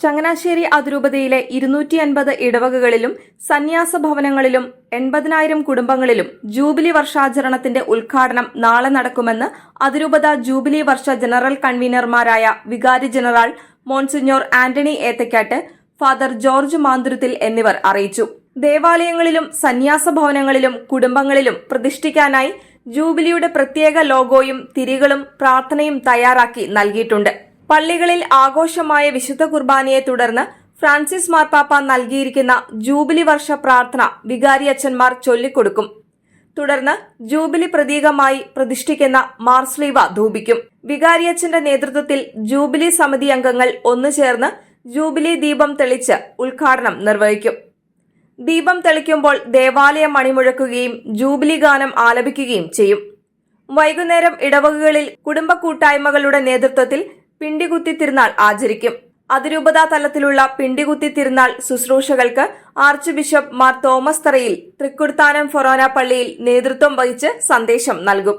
ചങ്ങനാശ്ശേരി അതിരൂപതയിലെ ഇരുന്നൂറ്റി അൻപത് ഇടവകകളിലും സന്യാസ ഭവനങ്ങളിലും എൺപതിനായിരം കുടുംബങ്ങളിലും ജൂബിലി വർഷാചരണത്തിന്റെ ഉദ്ഘാടനം നാളെ നടക്കുമെന്ന് അതിരൂപത ജൂബിലി വർഷ ജനറൽ കൺവീനർമാരായ വികാരി general monsignor Antony Ethakkattu father George Manthuruthil എന്നിവർ അറിയിച്ചു. ദേവാലയങ്ങളിലും സന്യാസ ഭവനങ്ങളിലും കുടുംബങ്ങളിലും പ്രതിഷ്ഠിക്കാനായി ജൂബിലിയുടെ പ്രത്യേക ലോഗോയും തിരികളും പ്രാർത്ഥനയും തയ്യാറാക്കി നൽകിയിട്ടുണ്ട്. പള്ളികളിൽ ആഘോഷമായ വിശുദ്ധ കുർബാനയെ തുടർന്ന് ഫ്രാൻസിസ് മാർപ്പാപ്പ നൽകിയിരിക്കുന്ന ജൂബിലി വർഷ പ്രാർത്ഥന വികാരി അച്ഛന്മാർ ചൊല്ലിക്കൊടുക്കും. തുടർന്ന് ജൂബിലി പ്രതീകമായി പ്രതിഷ്ഠിക്കുന്ന മാർസ്ലീവ ധൂപിക്കും. വികാരിയച്ഛന്റെ നേതൃത്വത്തിൽ ജൂബിലി സമിതി അംഗങ്ങൾ ഒന്നു ചേർന്ന് ജൂബിലി ദീപം തെളിച്ച് ഉദ്ഘാടനം നിർവഹിക്കും. ദീപം തെളിക്കുമ്പോൾ ദേവാലയം മണിമുഴക്കുകയും ജൂബിലി ഗാനം ആലപിക്കുകയും ചെയ്യും. വൈകുന്നേരം ഇടവകകളിൽ കുടുംബ കൂട്ടായ്മകളുടെ നേതൃത്വത്തിൽ പിണ്ടികുത്തി തിരുനാൾ ആചരിക്കും. അതിരൂപതാ തലത്തിലുള്ള പിണ്ടികുത്തി തിരുനാൾ ശുശ്രൂഷകൾക്ക് archbishop Mar Thomas Tharayil Thrikkodithanam ഫൊറോന പള്ളിയിൽ നേതൃത്വം വഹിച്ച് സന്ദേശം നൽകും.